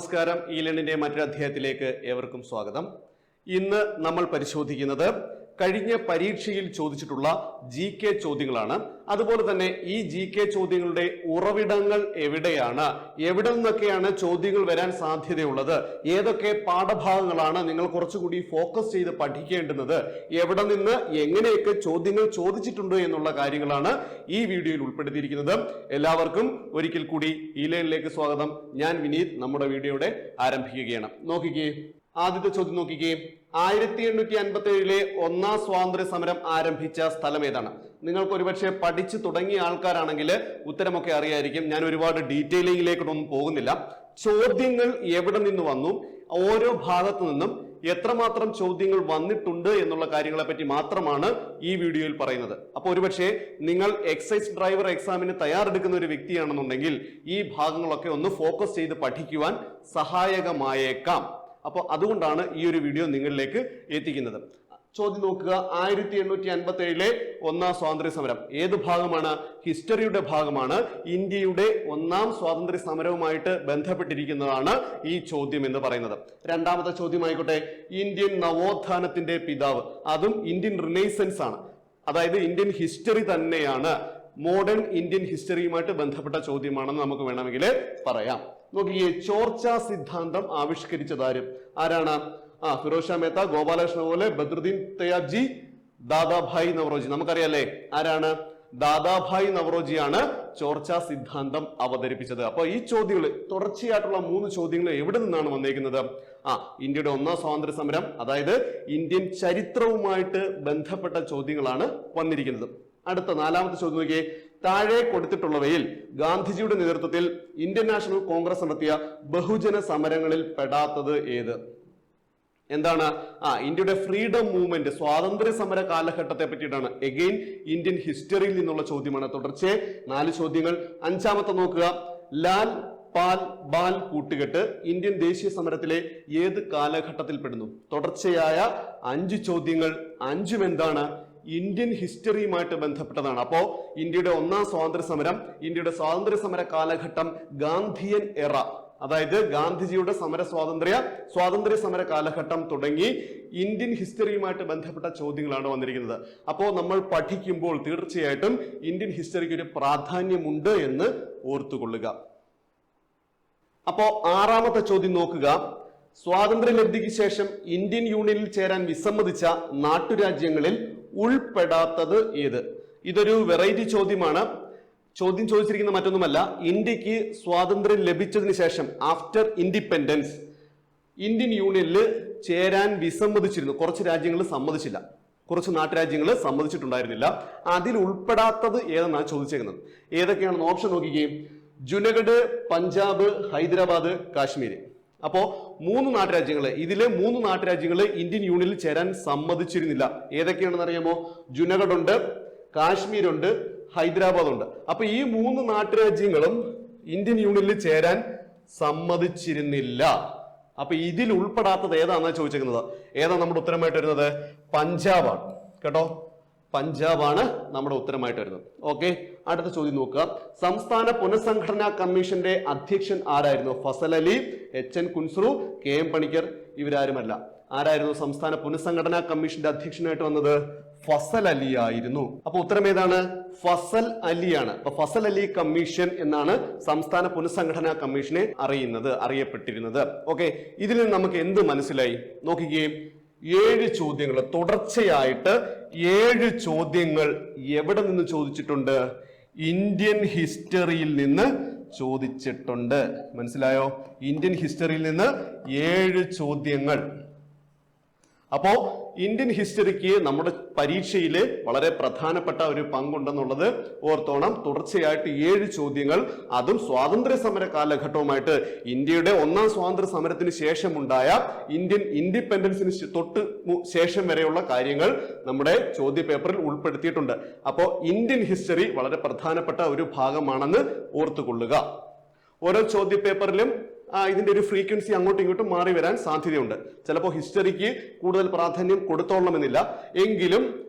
നമസ്കാരം. ഈ ലെണിന്റെ മറ്റൊരു അധ്യായത്തിലേക്ക് ഏവർക്കും സ്വാഗതം. ഇന്ന് നമ്മൾ പരിശോധിക്കുന്നത് കഴിഞ്ഞ പരീക്ഷയിൽ ചോദിച്ചിട്ടുള്ള ജി കെ ചോദ്യങ്ങളാണ്. അതുപോലെ തന്നെ ഈ ജി കെ ചോദ്യങ്ങളുടെ ഉറവിടങ്ങൾ എവിടെയാണ്? എവിടെ നിന്നൊക്കെയാണ് ചോദ്യങ്ങൾ വരാൻ സാധ്യതയുള്ളത്? ഏതൊക്കെ പാഠഭാഗങ്ങളാണ് നിങ്ങൾ കുറച്ചുകൂടി ഫോക്കസ് ചെയ്ത് പഠിക്കേണ്ടുന്നത്? എവിടെ നിന്ന് എങ്ങനെയൊക്കെ ചോദ്യങ്ങൾ ചോദിച്ചിട്ടുണ്ട് എന്നുള്ള കാര്യങ്ങളാണ് ഈ വീഡിയോയിൽ ഉൾപ്പെടുത്തിയിരിക്കുന്നത്. എല്ലാവർക്കും ഒരിക്കൽ കൂടി ഈ ലൈനിലേക്ക് സ്വാഗതം. ഞാൻ വിനീത്. നമ്മുടെ വീഡിയോയുടെ ആരംഭിക്കുകയാണ്. നോക്കിക്കേ. ആദ്യത്തെ ചോദ്യം നോക്കിക്കേ. ആയിരത്തി എണ്ണൂറ്റി അൻപത്തി ഏഴിലെ ഒന്നാം സ്വാതന്ത്ര്യ സമരം ആരംഭിച്ച സ്ഥലം ഏതാണ് നിങ്ങൾക്ക് ഒരുപക്ഷെ പഠിച്ചു തുടങ്ങിയ ആൾക്കാരാണെങ്കിൽ ഉത്തരമൊക്കെ അറിയായിരിക്കും. ഞാൻ ഒരുപാട് ഡീറ്റെയിലിംഗിലേക്കൊന്നും പോകുന്നില്ല. ചോദ്യങ്ങൾ എവിടെ നിന്ന് വന്നു? ഓരോ ഭാഗത്തു നിന്നും എത്രമാത്രം ചോദ്യങ്ങൾ വന്നിട്ടുണ്ട് എന്നുള്ള കാര്യങ്ങളെ പറ്റി മാത്രമാണ് ഈ വീഡിയോയിൽ പറയുന്നത്. അപ്പോൾ ഒരുപക്ഷെ നിങ്ങൾ എക്സൈസ് ഡ്രൈവർ എക്സാമിന് തയ്യാറെടുക്കുന്ന ഒരു വ്യക്തിയാണെന്നുണ്ടെങ്കിൽ ഈ ഭാഗങ്ങളൊക്കെ ഒന്ന് ഫോക്കസ് ചെയ്ത് പഠിക്കുവാൻ സഹായകമായേക്കാം. അപ്പോൾ അതുകൊണ്ടാണ് ഈ ഒരു വീഡിയോ നിങ്ങളിലേക്ക് എത്തിക്കുന്നത്. ചോദ്യം നോക്കുക. ആയിരത്തി എണ്ണൂറ്റി അൻപത്തി ഏഴിലെ ഒന്നാം സ്വാതന്ത്ര്യ സമരം ഏത് ഭാഗമാണ്? ഹിസ്റ്ററിയുടെ ഭാഗമാണ്. ഇന്ത്യയുടെ ഒന്നാം സ്വാതന്ത്ര്യ സമരവുമായിട്ട് ബന്ധപ്പെട്ടിരിക്കുന്നതാണ് ഈ ചോദ്യം എന്ന് പറയുന്നത്. രണ്ടാമത്തെ ചോദ്യമായിക്കോട്ടെ. ഇന്ത്യൻ നവോത്ഥാനത്തിന്റെ പിതാവ്. അതും ഇന്ത്യൻ റിനൈസൻസ് ആണ്. അതായത് ഇന്ത്യൻ ഹിസ്റ്ററി തന്നെയാണ്. മോഡേൺ ഇന്ത്യൻ ഹിസ്റ്ററിയുമായിട്ട് ബന്ധപ്പെട്ട ചോദ്യമാണെന്ന് നമുക്ക് വേണമെങ്കിൽ പറയാം. നോക്കിയേ ചോർച്ച സിദ്ധാന്തം ആവിഷ്കരിച്ചതാരും ആരാണ്? ആ ഫിറോസ് ഷാ മേത്ത ഗോപാലകൃഷ്ണ പോലെ ബദ്രുദ്ദീൻ തയ്യാബ്ജി ദാദാഭായ് നവറോജി. നമുക്കറിയാലേ ആരാണ്? ദാദാഭായ് നവറോജിയാണ് ചോർച്ച സിദ്ധാന്തം അവതരിപ്പിച്ചത്. അപ്പൊ ഈ ചോദ്യങ്ങൾ തുടർച്ചയായിട്ടുള്ള മൂന്ന് ചോദ്യങ്ങൾ എവിടെ നിന്നാണ് വന്നേക്കുന്നത്? ആ ഇന്ത്യയുടെ ഒന്നാം സ്വാതന്ത്ര്യ സമരം അതായത് ഇന്ത്യൻ ചരിത്രവുമായിട്ട് ബന്ധപ്പെട്ട ചോദ്യങ്ങളാണ് വന്നിരിക്കുന്നത്. അടുത്ത നാലാമത്തെ ചോദ്യം നോക്കിയേ താഴെ കൊടുത്തിട്ടുള്ളവയിൽ ഗാന്ധിജിയുടെ നേതൃത്വത്തിൽ ഇന്ത്യൻ നാഷണൽ കോൺഗ്രസ് നടത്തിയ ബഹുജന സമരങ്ങളിൽ പെടാത്തത് ഏത്? എന്താണ്? ആ ഇന്ത്യയുടെ ഫ്രീഡം മൂവ്മെന്റ് സ്വാതന്ത്ര്യ സമര കാലഘട്ടത്തെ പറ്റിയിട്ടാണ്. എഗെയിൻ ഇന്ത്യൻ ഹിസ്റ്ററിയിൽ നിന്നുള്ള ചോദ്യമാണ്. തുടർച്ചയെ നാല് ചോദ്യങ്ങൾ. അഞ്ചാമത്തെ നോക്കുക. ലാൽ പാൽ ബാൽ കൂട്ടുകെട്ട് ഇന്ത്യൻ ദേശീയ സമരത്തിലെ ഏത് കാലഘട്ടത്തിൽ പെടുന്നു? തുടർച്ചയായ അഞ്ച് ചോദ്യങ്ങൾ. അഞ്ചും എന്താണ്? ഇന്ത്യൻ ഹിസ്റ്ററിയുമായിട്ട് ബന്ധപ്പെട്ടതാണ്. അപ്പോ ഇന്ത്യയുടെ ഒന്നാം സ്വാതന്ത്ര്യ സമരം ഇന്ത്യയുടെ സ്വാതന്ത്ര്യ സമര കാലഘട്ടം ഗാന്ധിയൻ എറ. അതായത് ഗാന്ധിജിയുടെ സമര സ്വാതന്ത്ര്യ സ്വാതന്ത്ര്യ സമര കാലഘട്ടം തുടങ്ങി ഇന്ത്യൻ ഹിസ്റ്ററിയുമായിട്ട് ബന്ധപ്പെട്ട ചോദ്യങ്ങളാണ് വന്നിരിക്കുന്നത്. അപ്പോൾ നമ്മൾ പഠിക്കുമ്പോൾ തീർച്ചയായിട്ടും ഇന്ത്യൻ ഹിസ്റ്ററിക്ക് ഒരു പ്രാധാന്യമുണ്ട് എന്ന് ഓർത്തുകൊള്ളുക. അപ്പോ ആറാമത്തെ ചോദ്യം നോക്കുക. സ്വാതന്ത്ര്യ ലബ്ധിക്ക് ശേഷം ഇന്ത്യൻ യൂണിയനിൽ ചേരാൻ വിസമ്മതിച്ച നാട്ടുരാജ്യങ്ങളിൽ ഉൾപ്പെടാത്തത് ഏത്? ഇതൊരു വെറൈറ്റി ചോദ്യമാണ്. ചോദ്യം ചോദിച്ചിരിക്കുന്ന മറ്റൊന്നുമല്ല. ഇന്ത്യയ്ക്ക് സ്വാതന്ത്ര്യം ലഭിച്ചതിന് ശേഷം ആഫ്റ്റർ ഇൻഡിപെൻഡൻസ് ഇന്ത്യൻ യൂണിയനിൽ ചേരാൻ വിസമ്മതിച്ചിരുന്നു. കുറച്ച് രാജ്യങ്ങൾ സമ്മതിച്ചില്ല. കുറച്ച് നാട്ടുരാജ്യങ്ങൾ സമ്മതിച്ചിട്ടുണ്ടായിരുന്നില്ല. അതിൽ ഉൾപ്പെടാത്തത് ഏതെന്നാണ് ചോദിച്ചേക്കുന്നത്. ഏതൊക്കെയാണെന്ന് ഓപ്ഷൻ നോക്കിക്കുകയും ജുനഗഡ് പഞ്ചാബ് ഹൈദരാബാദ് കാശ്മീർ അപ്പോ മൂന്ന് നാട്ടുരാജ്യങ്ങൾ ഇതിലെ മൂന്ന് നാട്ടുരാജ്യങ്ങൾ ഇന്ത്യൻ യൂണിയനിൽ ചേരാൻ സമ്മതിച്ചിരുന്നില്ല. ഏതൊക്കെയാണെന്ന് അറിയാമോ? ജുനഗഡ് ഉണ്ട് കാശ്മീർ ഉണ്ട് ഹൈദരാബാദ് ഉണ്ട് അപ്പൊ ഈ മൂന്ന് നാട്ടുരാജ്യങ്ങളും ഇന്ത്യൻ യൂണിയനിൽ ചേരാൻ സമ്മതിച്ചിരുന്നില്ല. അപ്പൊ ഇതിൽ ഉൾപ്പെടാത്തത് ഏതാണെന്നാണ് ചോദിച്ചിരിക്കുന്നത് ഏതാ നമ്മുടെ ഉത്തരമായിട്ട് വരുന്നത്? പഞ്ചാബാണ്. കേട്ടോ? പഞ്ചാബാണ് നമ്മുടെ ഉത്തരമായിട്ട് വരുന്നത്. ഓക്കെ അടുത്ത ചോദ്യം നോക്കുക. സംസ്ഥാന പുനഃസംഘടനാ കമ്മീഷന്റെ അധ്യക്ഷൻ ആരായിരുന്നു? Fazal Ali H N Kunzru K M Panikkar ഇവരാരുമല്ല. ആരായിരുന്നു സംസ്ഥാന പുനഃസംഘടനാ കമ്മീഷന്റെ അധ്യക്ഷനായിട്ട് വന്നത്? ഫസൽ അലി ആയിരുന്നു. അപ്പൊ ഉത്തരം ഏതാണ്? ഫസൽ അലിയാണ്. അപ്പൊ ഫസൽ അലി കമ്മീഷൻ എന്നാണ് സംസ്ഥാന പുനഃസംഘടനാ കമ്മീഷനെ അറിയുന്നത് അറിയപ്പെട്ടിരുന്നത്. ഓക്കെ ഇതിൽ നിന്ന് നമുക്ക് എന്ത് മനസ്സിലായി? നോക്കുകയും ഏഴ് ചോദ്യങ്ങൾ തുടർച്ചയായിട്ട് ഏഴ് ചോദ്യങ്ങൾ എവിടെ നിന്ന് ചോദിച്ചിട്ടുണ്ട്? ഇന്ത്യൻ ഹിസ്റ്ററിയിൽ നിന്ന് ചോദിച്ചിട്ടുണ്ട്. മനസ്സിലായോ? ഇന്ത്യൻ ഹിസ്റ്ററിയിൽ നിന്ന് ഏഴ് ചോദ്യങ്ങൾ. അപ്പോ ഇന്ത്യൻ ഹിസ്റ്ററിക്ക് നമ്മുടെ പരീക്ഷയിൽ വളരെ പ്രധാനപ്പെട്ട ഒരു പങ്കുണ്ടെന്നുള്ളത് ഓർത്തോണം. തുടർച്ചയായിട്ട് ഏഴ് ചോദ്യങ്ങൾ അതും സ്വാതന്ത്ര്യ സമര കാലഘട്ടവുമായിട്ട് ഇന്ത്യയുടെ ഒന്നാം സ്വാതന്ത്ര്യ സമരത്തിന് ശേഷമുണ്ടായ ഇന്ത്യൻ ഇൻഡിപെൻഡൻസിന് തൊട്ട് ശേഷം വരെയുള്ള കാര്യങ്ങൾ നമ്മുടെ ചോദ്യ പേപ്പറിൽ ഉൾപ്പെടുത്തിയിട്ടുണ്ട്. അപ്പോൾ ഇന്ത്യൻ ഹിസ്റ്ററി വളരെ പ്രധാനപ്പെട്ട ഒരു ഭാഗമാണെന്ന് ഓർത്തുകൊള്ളുക. ഓരോ ചോദ്യ പേപ്പറിലും ഇതിന്റെ ഒരു ഫ്രീക്വൻസി അങ്ങോട്ടും ഇങ്ങോട്ടും മാറി വരാൻ സാധ്യതയുണ്ട്. ചിലപ്പോൾ ഹിസ്റ്ററിക്ക് കൂടുതൽ പ്രാധാന്യം കൊടുത്തോളണമെന്നില്ല. എങ്കിലും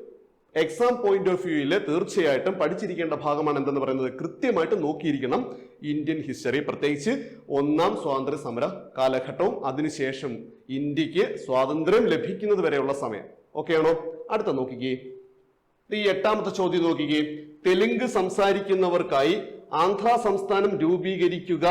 എക്സാം പോയിന്റ് ഓഫ് വ്യൂയിൽ തീർച്ചയായിട്ടും പഠിച്ചിരിക്കേണ്ട ഭാഗമാണ് എന്തെന്ന് പറയുന്നത്? കൃത്യമായിട്ട് നോക്കിയിരിക്കണം ഇന്ത്യൻ ഹിസ്റ്ററി. പ്രത്യേകിച്ച് ഒന്നാം സ്വാതന്ത്ര്യ സമര കാലഘട്ടവും അതിനുശേഷം ഇന്ത്യയ്ക്ക് സ്വാതന്ത്ര്യം ലഭിക്കുന്നത് വരെയുള്ള സമയം. ഓക്കെ ആണോ? അടുത്ത നോക്കിക്കേ. ഈ എട്ടാമത്തെ ചോദ്യം നോക്കിക്കേ. തെലുങ്ക് സംസാരിക്കുന്നവർക്കായി ആന്ധ്ര സംസ്ഥാനം രൂപീകരിക്കുക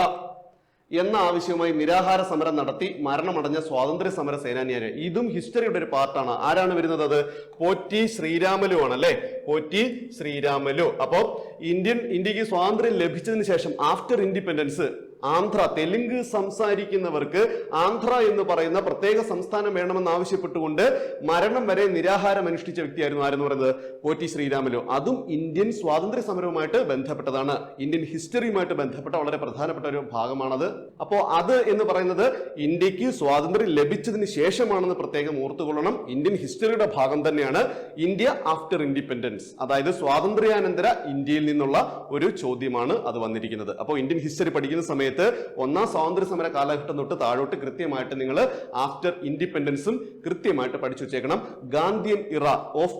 എന്ന ആവശ്യവുമായി നിരാഹാര സമരം നടത്തി മരണമടഞ്ഞ സ്വാതന്ത്ര്യ സമര സേനാനിയാണ് ഇതും ഹിസ്റ്ററിയുടെ ഒരു പാർട്ടാണ്. ആരാണ് വരുന്നത് അത്? പോറ്റി ശ്രീരാമലു ആണ് അല്ലെ? പോറ്റി ശ്രീരാമലു. അപ്പോൾ ഇന്ത്യൻ ഇന്ത്യയ്ക്ക് സ്വാതന്ത്ര്യം ലഭിച്ചതിന് ശേഷം ആഫ്റ്റർ ഇൻഡിപെൻഡൻസ് ആന്ധ്ര തെലുങ്ക് സംസാരിക്കുന്നവർക്ക് ആന്ധ്ര എന്ന് പറയുന്ന പ്രത്യേക സംസ്ഥാനം വേണമെന്ന് ആവശ്യപ്പെട്ടുകൊണ്ട് മരണം വരെ നിരാഹാരം അനുഷ്ഠിച്ച വ്യക്തിയായിരുന്നു ആരെന്ന് പറയുന്നത് പോറ്റി ശ്രീരാമലു അതും ഇന്ത്യൻ സ്വാതന്ത്ര്യ സമരവുമായിട്ട് ബന്ധപ്പെട്ടതാണ്. ഇന്ത്യൻ ഹിസ്റ്ററിയുമായിട്ട് ബന്ധപ്പെട്ട വളരെ പ്രധാനപ്പെട്ട ഒരു ഭാഗമാണത്. അപ്പോ അത് എന്ന് പറയുന്നത് ഇന്ത്യയ്ക്ക് സ്വാതന്ത്ര്യം ലഭിച്ചതിന് ശേഷമാണെന്ന് പ്രത്യേകം ഓർത്തുകൊള്ളണം. ഇന്ത്യൻ ഹിസ്റ്ററിയുടെ ഭാഗം തന്നെയാണ് ഇന്ത്യ ആഫ്റ്റർ ഇൻഡിപെൻഡൻസ് അതായത് സ്വാതന്ത്ര്യാനന്തര ഇന്ത്യയിൽ നിന്നുള്ള ഒരു ചോദ്യമാണ് അത് വന്നിരിക്കുന്നത്. അപ്പോൾ ഇന്ത്യൻ ഹിസ്റ്ററി പഠിക്കുന്ന സമയത്ത് ഒന്നാം സ്വാതന്ത്ര്യ സമര കാലഘട്ടം തൊട്ട് താഴോട്ട് കൃത്യമായിട്ട് നിങ്ങൾ ആഫ്റ്റർ ഇൻഡിപെൻഡൻസും കൃത്യമായിട്ട് പഠിച്ചു വെച്ചേക്കണം. Gandhian era of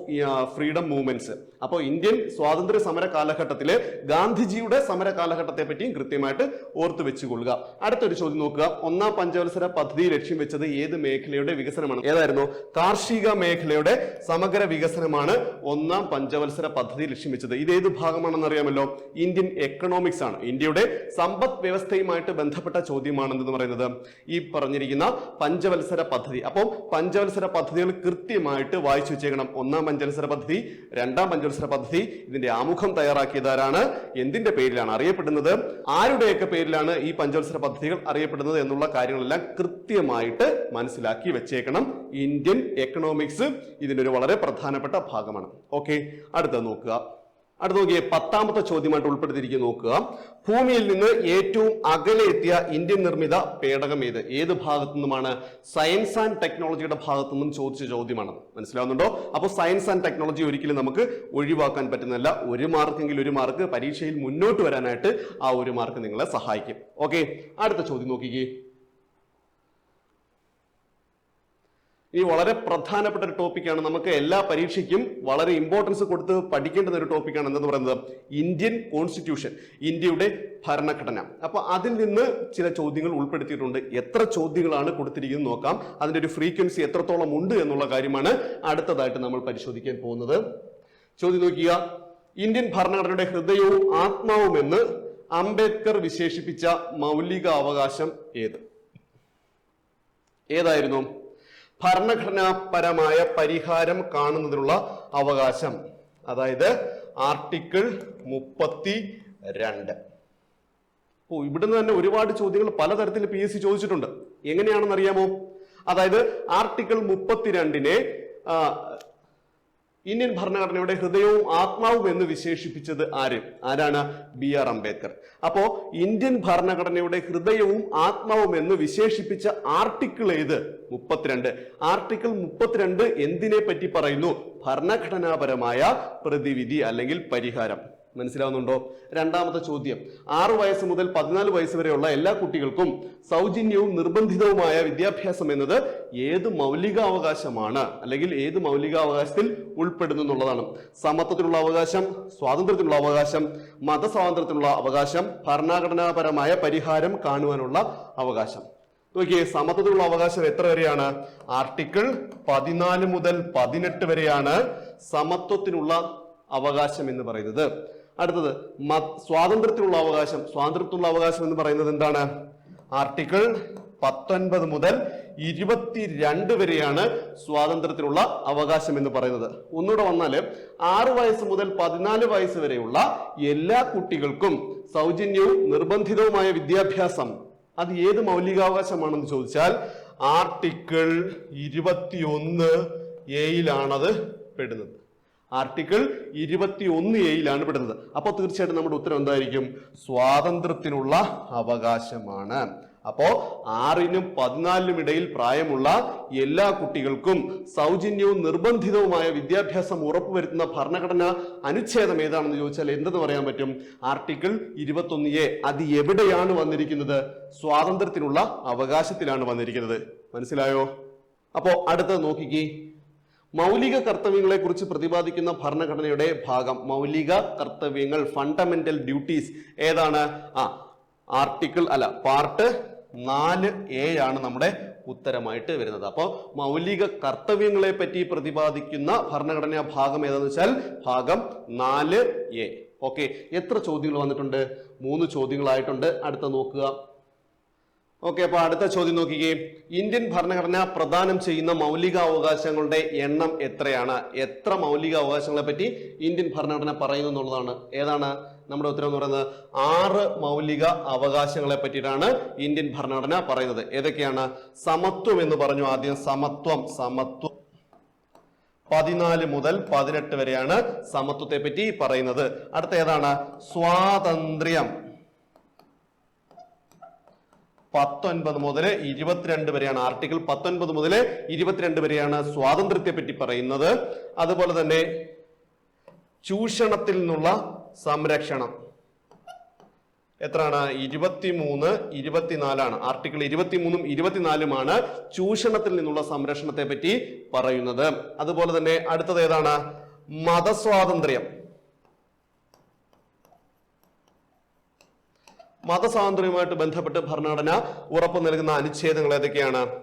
freedom movements. അപ്പോൾ ഇന്ത്യൻ സ്വാതന്ത്ര്യ സമര കാലഘട്ടത്തിലെ ഗാന്ധിജിയുടെ സമര കാലഘട്ടത്തെ പറ്റിയും കൃത്യമായിട്ട് ഓർത്തു വെച്ചുകൊള്ളുക. അടുത്തൊരു ചോദ്യം നോക്കുക. ഒന്നാം പഞ്ചവത്സര പദ്ധതി ലക്ഷ്യം വെച്ചത് ഏത് മേഖലയുടെ വികസനമാണ്? ഏതായിരുന്നു? കാർഷിക മേഖലയുടെ സമഗ്ര വികസനമാണ് ഒന്നാം പഞ്ചവത്സര പദ്ധതി ലക്ഷ്യം വെച്ചത്. ഇത് ഏത് ഭാഗമാണെന്ന് അറിയാമല്ലോ? ഇന്ത്യൻ എക്കണോമിക്സ് ആണ്. ഇന്ത്യയുടെ സമ്പദ് വ്യവസ്ഥയുമായിട്ട് ബന്ധപ്പെട്ട ചോദ്യമാണെന്ന് പറയുന്നത് ഈ പറഞ്ഞിരിക്കുന്ന പഞ്ചവത്സര പദ്ധതി. അപ്പോൾ പഞ്ചവത്സര പദ്ധതികൾ കൃത്യമായിട്ട് വായിച്ചു വെച്ചേക്കണം. ഒന്നാം പഞ്ചവത്സര പദ്ധതി രണ്ടാം പഞ്ചവത്സര പദ്ധതി ഇതിന്റെ ആമുഖം തയ്യാറാക്കിയതാരാണ് എന്തിന്റെ പേരിലാണ് അറിയപ്പെടുന്നത്? ആരുടെയൊക്കെ പേരിലാണ് ഈ പഞ്ചവത്സര പദ്ധതികൾ അറിയപ്പെടുന്നത് എന്നുള്ള കാര്യങ്ങളെല്ലാം കൃത്യമായിട്ട് മനസ്സിലാക്കി വെച്ചേക്കണം. ഇന്ത്യൻ എക്കണോമിക്സ് ഇതിന്റെ ഒരു വളരെ പ്രധാനപ്പെട്ട ഭാഗമാണ്. ഓക്കെ അടുത്ത നോക്കുക. അടുത്ത നോക്കിയേ പത്താമത്തെ ചോദ്യമായിട്ട് ഉൾപ്പെടുത്തിയിരിക്കുന്നു നോക്കുക. ഭൂമിയിൽ നിന്ന് ഏറ്റവും അകലെ എത്തിയ ഇന്ത്യൻ നിർമ്മിത പേടകം ഏത്? ഏത് ഭാഗത്തു നിന്നുമാണ്? സയൻസ് ആൻഡ് ടെക്നോളജിയുടെ ഭാഗത്തു നിന്നും ചോദിച്ച ചോദ്യമാണ് മനസ്സിലാവുന്നുണ്ടോ? അപ്പോൾ സയൻസ് ആൻഡ് ടെക്നോളജി ഒരിക്കലും നമുക്ക് ഒഴിവാക്കാൻ പറ്റുന്നില്ല ഒരു മാർക്കെങ്കിൽ ഒരു മാർക്ക് പരീക്ഷയിൽ മുന്നോട്ട് വരാനായിട്ട് ആ ഒരു മാർക്ക് നിങ്ങളെ സഹായിക്കും. ഓക്കെ അടുത്ത ചോദ്യം നോക്കിക്കേ. ഈ വളരെ പ്രധാനപ്പെട്ട ഒരു ടോപ്പിക്കാണ് നമുക്ക് എല്ലാ പരീക്ഷയ്ക്കും വളരെ ഇമ്പോർട്ടൻസ് കൊടുത്ത് പഠിക്കേണ്ടുന്ന ഒരു ടോപ്പിക്കാണ് എന്തെന്ന് പറയുന്നത്? ഇന്ത്യൻ കോൺസ്റ്റിറ്റ്യൂഷൻ ഇന്ത്യയുടെ ഭരണഘടന. അപ്പൊ അതിൽ നിന്ന് ചില ചോദ്യങ്ങൾ ഉൾപ്പെടുത്തിയിട്ടുണ്ട്. എത്ര ചോദ്യങ്ങളാണ് കൊടുത്തിരിക്കുന്നത് നോക്കാം. അതിന്റെ ഒരു ഫ്രീക്വൻസി എത്രത്തോളം ഉണ്ട് എന്നുള്ള കാര്യമാണ് അടുത്തതായിട്ട് നമ്മൾ പരിശോധിക്കാൻ പോകുന്നത്. ചോദ്യം നോക്കുക ഇന്ത്യൻ ഭരണഘടനയുടെ ഹൃദയവും ആത്മാവും എന്ന് അംബേദ്കർ വിശേഷിപ്പിച്ച മൗലിക അവകാശം ഏത്? ഏതായിരുന്നു? ഭരണഘടനാപരമായ പരിഹാരം കാണുന്നതിനുള്ള അവകാശം. അതായത് ആർട്ടിക്കിൾ മുപ്പത്തി രണ്ട് ഓ ഇവിടുന്ന് തന്നെ ഒരുപാട് ചോദ്യങ്ങൾ പലതരത്തിൽ പി എസ് സി ചോദിച്ചിട്ടുണ്ട്. എങ്ങനെയാണെന്ന് അറിയാമോ അതായത് ആർട്ടിക്കിൾ മുപ്പത്തിരണ്ടിനെ ഇന്ത്യൻ ഭരണഘടനയുടെ ഹൃദയവും ആത്മാവും എന്ന് വിശേഷിപ്പിച്ചത് ആര്? ആരാണ്? B R Ambedkar. അപ്പോ ഇന്ത്യൻ ഭരണഘടനയുടെ ഹൃദയവും ആത്മാവും എന്ന് വിശേഷിപ്പിച്ച ആർട്ടിക്കിൾ ഏത്? മുപ്പത്തിരണ്ട്. ആർട്ടിക്കിൾ മുപ്പത്തിരണ്ട് എന്തിനെ പറ്റി പറയുന്നു? ഭരണഘടനാപരമായ പ്രതിവിധി അല്ലെങ്കിൽ പരിഹാരം. മനസ്സിലാവുന്നുണ്ടോ? രണ്ടാമത്തെ ചോദ്യം. ആറു വയസ്സ് മുതൽ പതിനാല് വയസ്സ് വരെയുള്ള എല്ലാ കുട്ടികൾക്കും സൗജന്യവും നിർബന്ധിതവുമായ വിദ്യാഭ്യാസം എന്നത് ഏത് മൗലികാവകാശമാണ്? അല്ലെങ്കിൽ ഏത് മൗലികാവകാശത്തിൽ ഉൾപ്പെടുന്നു എന്നുള്ളതാണ്. സമത്വത്തിനുള്ള അവകാശം സ്വാതന്ത്ര്യത്തിനുള്ള അവകാശം മതസ്വാതന്ത്ര്യത്തിനുള്ള അവകാശം ഭരണഘടനാപരമായ പരിഹാരം കാണുവാനുള്ള അവകാശം. നോക്കിയേ സമത്വത്തിനുള്ള അവകാശം എത്ര വരെയാണ്? ആർട്ടിക്കിൾ പതിനാല് മുതൽ പതിനെട്ട് വരെയാണ് സമത്വത്തിനുള്ള അവകാശം എന്ന് പറയുന്നത്. അടുത്തത് സ്വാതന്ത്ര്യത്തിലുള്ള അവകാശം. സ്വാതന്ത്ര്യത്തിനുള്ള അവകാശം എന്ന് പറയുന്നത് എന്താണ്? ആർട്ടിക്കിൾ പത്തൊൻപത് മുതൽ ഇരുപത്തിരണ്ട് വരെയാണ് സ്വാതന്ത്ര്യത്തിനുള്ള അവകാശം എന്ന് പറയുന്നത്. ഒന്നുകൂടെ വന്നാൽ ആറ് വയസ്സ് മുതൽ പതിനാല് വയസ്സ് വരെയുള്ള എല്ലാ കുട്ടികൾക്കും സൗജന്യവും നിർബന്ധിതവുമായ വിദ്യാഭ്യാസം. അത് ഏത് മൗലികാവകാശമാണെന്ന് ചോദിച്ചാൽ ആർട്ടിക്കിൾ ഇരുപത്തിയൊന്ന് എയിലാണത് പെടുന്നത്. ആർട്ടിക്കിൾ ഇരുപത്തി ഒന്ന് എയിലാണ് പെടുന്നത്. അപ്പോൾ തീർച്ചയായിട്ടും നമ്മുടെ ഉത്തരം എന്തായിരിക്കും? സ്വാതന്ത്ര്യത്തിനുള്ള അവകാശമാണ്. അപ്പോ ആറിനും പതിനാലിനും ഇടയിൽ പ്രായമുള്ള എല്ലാ കുട്ടികൾക്കും സൗജന്യവും നിർബന്ധിതവുമായ വിദ്യാഭ്യാസം ഉറപ്പുവരുത്തുന്ന ഭരണഘടന അനുച്ഛേദം ഏതാണെന്ന് ചോദിച്ചാൽ എന്തെന്ന് പറയാൻ പറ്റും? ആർട്ടിക്കിൾ ഇരുപത്തൊന്ന് എ അത് എവിടെയാണ് വന്നിരിക്കുന്നത്? സ്വാതന്ത്ര്യത്തിനുള്ള അവകാശത്തിലാണ് വന്നിരിക്കുന്നത്. മനസ്സിലായോ? അപ്പോ അടുത്തത് നോക്കിക്കേ. മൗലിക കർത്തവ്യങ്ങളെ കുറിച്ച് പ്രതിപാദിക്കുന്ന ഭരണഘടനയുടെ ഭാഗം മൗലിക കർത്തവ്യങ്ങൾ ഫണ്ടമെന്റൽ ഡ്യൂട്ടീസ് ഏതാണ്? ആ ആർട്ടിക്കിൾ അല്ല പാർട്ട് നാല് എ ആണ് നമ്മുടെ ഉത്തരമായിട്ട് വരുന്നത്. അപ്പോൾ മൗലിക കർത്തവ്യങ്ങളെ പറ്റി പ്രതിപാദിക്കുന്ന ഭരണഘടനാ ഭാഗം ഏതാന്ന് വെച്ചാൽ ഭാഗം നാല് എ ഓക്കെ എത്ര ചോദ്യങ്ങൾ വന്നിട്ടുണ്ട്? മൂന്ന് ചോദ്യങ്ങളായിട്ടുണ്ട്. അടുത്ത നോക്കുക. ഓക്കെ അപ്പൊ അടുത്ത ചോദ്യം നോക്കിക്കേ. ഇന്ത്യൻ ഭരണഘടന പ്രദാനം ചെയ്യുന്ന മൗലിക അവകാശങ്ങളുടെ എണ്ണം എത്രയാണ്? എത്ര മൗലിക അവകാശങ്ങളെ പറ്റി ഇന്ത്യൻ ഭരണഘടന പറയുന്നു എന്നുള്ളതാണ്. ഏതാണ് നമ്മുടെ ഉത്തരം എന്ന് പറയുന്നത്? ആറ് മൗലിക അവകാശങ്ങളെ പറ്റിയിട്ടാണ് ഇന്ത്യൻ ഭരണഘടന പറയുന്നത്. ഏതൊക്കെയാണ്? സമത്വം എന്ന് പറഞ്ഞു ആദ്യം. സമത്വം സമത്വം. പതിനാല് മുതൽ പതിനെട്ട് വരെയാണ് സമത്വത്തെ പറ്റി പറയുന്നത്. അടുത്ത ഏതാണ്? സ്വാതന്ത്ര്യം. പത്തൊൻപത് മുതൽ ഇരുപത്തിരണ്ട് വരെയാണ് ആർട്ടിക്കിൾ പത്തൊൻപത് മുതൽ ഇരുപത്തിരണ്ട് വരെയാണ് സ്വാതന്ത്ര്യത്തെ പറ്റി പറയുന്നത്. അതുപോലെ തന്നെ ചൂഷണത്തിൽ നിന്നുള്ള സംരക്ഷണം. എത്രയാണ്? ഇരുപത്തിമൂന്ന് ഇരുപത്തിനാലാണ്. ആർട്ടിക്കിൾ ഇരുപത്തിമൂന്നും ഇരുപത്തിനാലുമാണ് ചൂഷണത്തിൽ നിന്നുള്ള സംരക്ഷണത്തെ പറ്റി പറയുന്നത്. അതുപോലെ തന്നെ അടുത്തത് ഏതാണ്? മതസ്വാതന്ത്ര്യം. മതസ്വാതന്ത്ര്യവുമായിട്ട് ബന്ധപ്പെട്ട് ഭരണഘടന ഉറപ്പു നൽകുന്ന അനുച്ഛേദങ്ങൾ ഏതൊക്കെയാണ്?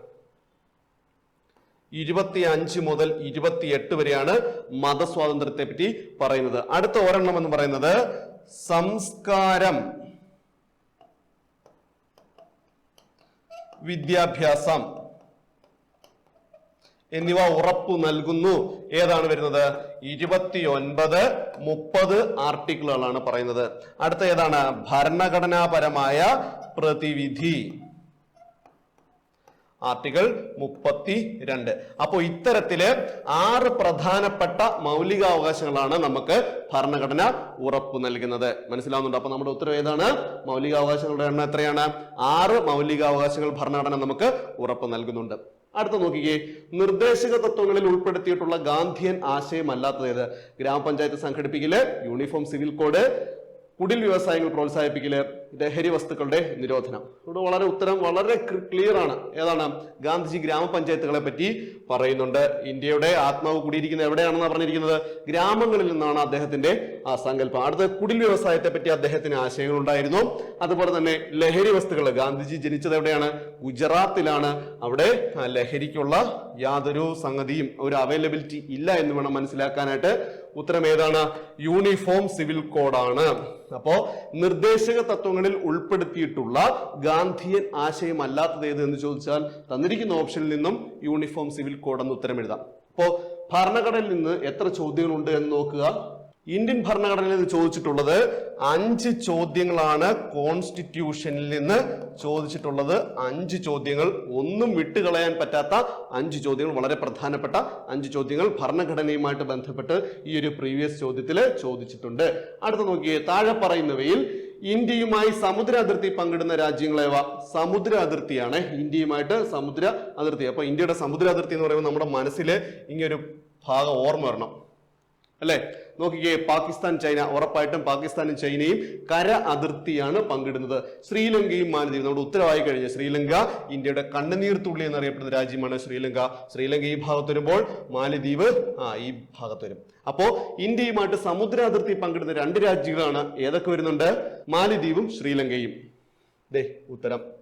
ഇരുപത്തി അഞ്ച് മുതൽ ഇരുപത്തിയെട്ട് വരെയാണ് മതസ്വാതന്ത്ര്യത്തെ പറ്റി പറയുന്നത്. അടുത്ത ഒരെണ്ണം എന്ന് പറയുന്നത് സംസ്കാരം. വിദ്യാഭ്യാസം. എന്നിവ ഉറപ്പു നൽകുന്നു. ഏതാണ് വരുന്നത്? ഇരുപത്തി ഒൻപത് മുപ്പത് ആർട്ടിക്കിളുകളാണ് പറയുന്നത്. അടുത്ത ഏതാണ്? ഭരണഘടനാപരമായ പ്രതിവിധി. ആർട്ടിക്കിൾ മുപ്പത്തി രണ്ട് അപ്പോൾ ഇത്തരത്തിൽ ആറ് പ്രധാനപ്പെട്ട മൗലികാവകാശങ്ങളാണ് നമുക്ക് ഭരണഘടന ഉറപ്പു നൽകുന്നത്. മനസ്സിലാവുന്നുണ്ട്? അപ്പൊ നമ്മുടെ ഉത്തരവ് ഏതാണ്? മൗലികാവകാശങ്ങളുടെ എണ്ണം എത്രയാണ്? ആറ് മൗലികാവകാശങ്ങൾ ഭരണഘടന നമുക്ക് ഉറപ്പ് നൽകുന്നുണ്ട്. അടുത്ത നോക്കിക്കേ. നിർദ്ദേശക തത്വങ്ങളിൽ ഉൾപ്പെടുത്തിയിട്ടുള്ള ഗാന്ധിയൻ ആശയമല്ലാത്തത് ഗ്രാമപഞ്ചായത്ത് സംഘടിപ്പിക്കൽ യൂണിഫോം സിവിൽ കോഡ് കുടിൽ വ്യവസായങ്ങൾ പ്രോത്സാഹിപ്പിക്കൽ ലഹരി വസ്തുക്കളുടെ നിരോധനം. ഇവിടെ വളരെ ഉത്തരം വളരെ ക്ലിയർ ആണ്. ഏതാണ്? ഗാന്ധിജി ഗ്രാമപഞ്ചായത്തുകളെ പറ്റി പറയുന്നുണ്ട്. ഇന്ത്യയുടെ ആത്മാവ് കൂടിയിരിക്കുന്നത് എവിടെയാണെന്ന് പറഞ്ഞിരിക്കുന്നത്? ഗ്രാമങ്ങളിൽ നിന്നാണ് അദ്ദേഹത്തിന്റെ ആ സങ്കല്പം. അടുത്ത കുടിൽ വ്യവസായത്തെ പറ്റി അദ്ദേഹത്തിന് ആശയങ്ങൾ ഉണ്ടായിരുന്നു അതുപോലെ തന്നെ ലഹരി വസ്തുക്കൾ ഗാന്ധിജി ജനിച്ചത് എവിടെയാണ്? ഗുജറാത്തിലാണ്. അവിടെ ലഹരിക്കുള്ള യാതൊരു സംഗതിയും ഒരു അവൈലബിലിറ്റി ഇല്ല എന്ന് വേണം മനസ്സിലാക്കാനായിട്ട്. ഉത്തരം ഏതാണ്? യൂണിഫോം സിവിൽ കോഡാണ്. അപ്പോ നിർദ്ദേശക തത്വങ്ങളിൽ ഉൾപ്പെടുത്തിയിട്ടുള്ള ഗാന്ധിയൻ ആശയം അല്ലാത്തത് ഏത് എന്ന് ചോദിച്ചാൽ തന്നിരിക്കുന്ന ഓപ്ഷനിൽ നിന്നും യൂണിഫോം സിവിൽ കോഡ് എന്ന് ഉത്തരം എഴുതാം. അപ്പോൾ ഭരണഘടനയിൽ നിന്ന് എത്ര ചോദ്യങ്ങളുണ്ട് എന്ന് നോക്കുക. ഇന്ത്യൻ ഭരണഘടനയിൽ നിന്ന് ചോദിച്ചിട്ടുള്ളത് അഞ്ച് ചോദ്യങ്ങളാണ് കോൺസ്റ്റിറ്റ്യൂഷനിൽ നിന്ന് ചോദിച്ചിട്ടുള്ളത്. അഞ്ച് ചോദ്യങ്ങൾ ഒന്നും വിട്ടുകളയാൻ പറ്റാത്ത അഞ്ച് ചോദ്യങ്ങൾ വളരെ പ്രധാനപ്പെട്ട അഞ്ച് ചോദ്യങ്ങൾ ഭരണഘടനയുമായിട്ട് ബന്ധപ്പെട്ട് ഈ ഒരു പ്രീവിയസ് ചോദ്യത്തിൽ ചോദിച്ചിട്ടുണ്ട്. അടുത്ത നോക്കിയേ താഴെ പറയുന്നവയിൽ ഇന്ത്യയുമായി സമുദ്ര അതിർത്തി പങ്കിടുന്ന രാജ്യങ്ങളേവ സമുദ്ര അതിർത്തിയാണ്. ഇന്ത്യയുമായിട്ട് സമുദ്ര അതിർത്തി. അപ്പൊ ഇന്ത്യയുടെ സമുദ്ര അതിർത്തി എന്ന് പറയുമ്പോൾ നമ്മുടെ മനസ്സിൽ ഒരു ഭാഗം ഓർമ്മ വരണം. അല്ലെ? നോക്കിക്കേ പാകിസ്ഥാൻ ചൈന ഉറപ്പായിട്ടും പാകിസ്ഥാനും ചൈനയും കര അതിർത്തിയാണ് പങ്കിടുന്നത്. ശ്രീലങ്കയും മാലദ്വീപ്. നമ്മുടെ ഉത്തരവായി കഴിഞ്ഞ ശ്രീലങ്ക ഇന്ത്യയുടെ കണ്ണുനീർ തുള്ളി എന്നറിയപ്പെടുന്ന രാജ്യമാണ് ശ്രീലങ്ക. ശ്രീലങ്ക ഈ ഭാഗത്ത് വരുമ്പോൾ മാലദ്വീപ് ആ ഈ ഭാഗത്ത് വരും. അപ്പോ ഇന്ത്യയുമായിട്ട് സമുദ്ര അതിർത്തി പങ്കിടുന്ന രണ്ട് രാജ്യങ്ങളാണ്. ഏതൊക്കെ വരുന്നുണ്ട്? മാലദ്വീപും ശ്രീലങ്കയും. ദേ ഉത്തരം.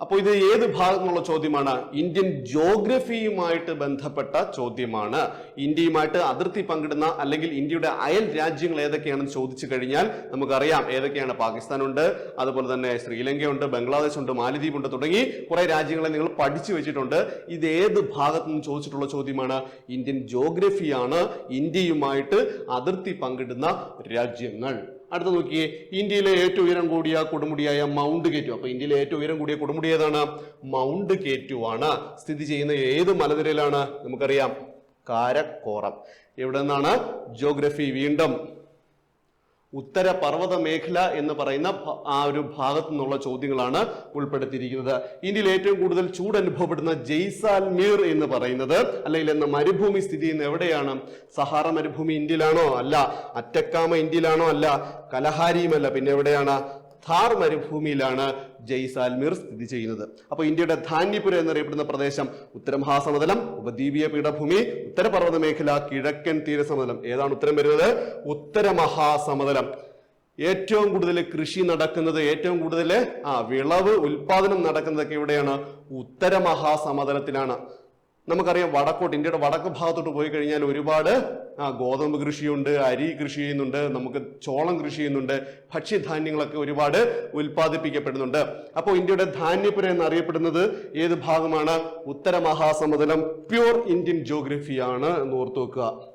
അപ്പോൾ ഇത് ഏത് ഭാഗത്തുനിന്നുള്ള ചോദ്യമാണ്? ഇന്ത്യൻ ജോഗ്രഫിയുമായിട്ട് ബന്ധപ്പെട്ട ചോദ്യമാണ്. ഇന്ത്യയുമായിട്ട് അതിർത്തി പങ്കിടുന്ന അല്ലെങ്കിൽ ഇന്ത്യയുടെ അയൽ രാജ്യങ്ങൾ ഏതൊക്കെയാണെന്ന് ചോദിച്ചു കഴിഞ്ഞാൽ നമുക്കറിയാം ഏതൊക്കെയാണ്. പാകിസ്ഥാനുണ്ട് അതുപോലെ തന്നെ ശ്രീലങ്കയുണ്ട് ബംഗ്ലാദേശ് ഉണ്ട് മാലിദ്വീപ് ഉണ്ട് തുടങ്ങി കുറെ രാജ്യങ്ങളെ നിങ്ങൾ പഠിച്ചു വെച്ചിട്ടുണ്ട്. ഇത് ഏത് ഭാഗത്തു നിന്ന് ചോദിച്ചിട്ടുള്ള ചോദ്യമാണ്? ഇന്ത്യൻ ജോഗ്രഫിയാണ് ഇന്ത്യയുമായിട്ട് അതിർത്തി പങ്കിടുന്ന രാജ്യങ്ങൾ. അടുത്ത നോക്കിയേ ഇന്ത്യയിലെ ഏറ്റവും ഉയരം കൂടിയ കൊടുമുടിയായ മൗണ്ട് കേറ്റു അപ്പൊ ഇന്ത്യയിലെ ഏറ്റവും ഉയരം കൂടിയ കൊടുമുടി ഏതാണ്? മൗണ്ട് കേറ്റു ആണ്. സ്ഥിതി ചെയ്യുന്ന ഏത് മലനിരയിലാണ്? നമുക്കറിയാം കാരക്കോറം. എവിടെ നിന്നാണ്? ജോഗ്രഫി വീണ്ടും ഉത്തര പർവത മേഖല എന്ന് പറയുന്ന ആ ഒരു ഭാഗത്തു നിന്നുള്ള ചോദ്യങ്ങളാണ് ഉൾപ്പെടുത്തിയിരിക്കുന്നത്. ഇന്ത്യയിൽ ഏറ്റവും കൂടുതൽ ചൂട് അനുഭവപ്പെടുന്ന ജയ്സാൽമീർ എന്ന് പറയുന്നത് അല്ലെങ്കിൽ എന്ന മരുഭൂമി സ്ഥിതി ചെയ്യുന്ന എവിടെയാണ്? സഹാറ മരുഭൂമി ഇന്ത്യയിലാണോ അല്ല അറ്റക്കാമ ഇന്ത്യയിലാണോ അല്ല കലഹാരിയുമല്ല പിന്നെ എവിടെയാണ്? ഥാർ മരുഭൂമിയിലാണ് ജയ്സാൽമീർ സ്ഥിതി ചെയ്യുന്നത്. അപ്പോൾ ഇന്ത്യയുടെ ധാന്യപുര എന്നറിയപ്പെടുന്ന പ്രദേശം ഉത്തരമഹാസമതലം ഉപദ്വീപീയ പീഠഭൂമി ഉത്തരപർവത മേഖല കിഴക്കൻ തീരസമതലം. ഏതാണ് ഉത്തരം വരുന്നത്? ഉത്തരമഹാസമതലം ഏറ്റവും കൂടുതൽ കൃഷി നടക്കുന്നത് ഏറ്റവും കൂടുതൽ ആ വിളവ് ഉൽപാദനം നടക്കുന്നതൊക്കെ എവിടെയാണ്? ഉത്തര മഹാസമതലത്തിലാണ്. നമുക്കറിയാം വടക്കോട്ട് ഇന്ത്യയുടെ വടക്ക് ഭാഗത്തോട്ട് പോയി കഴിഞ്ഞാൽ ഒരുപാട് ആ ഗോതമ്പ് കൃഷിയുണ്ട് അരി കൃഷി ചെയ്യുന്നുണ്ട് നമുക്ക് ചോളം കൃഷി ചെയ്യുന്നുണ്ട് ഭക്ഷ്യധാന്യങ്ങളൊക്കെ ഒരുപാട് ഉൽപ്പാദിപ്പിക്കപ്പെടുന്നുണ്ട്. അപ്പോൾ ഇന്ത്യയുടെ ധാന്യപുര എന്നറിയപ്പെടുന്നത് ഏത് ഭാഗമാണ്? ഉത്തര മഹാസമുദ്രം പ്യൂർ ഇന്ത്യൻ ജോഗ്രഫിയാണ് എന്ന് ഓർത്തു വെക്കുക.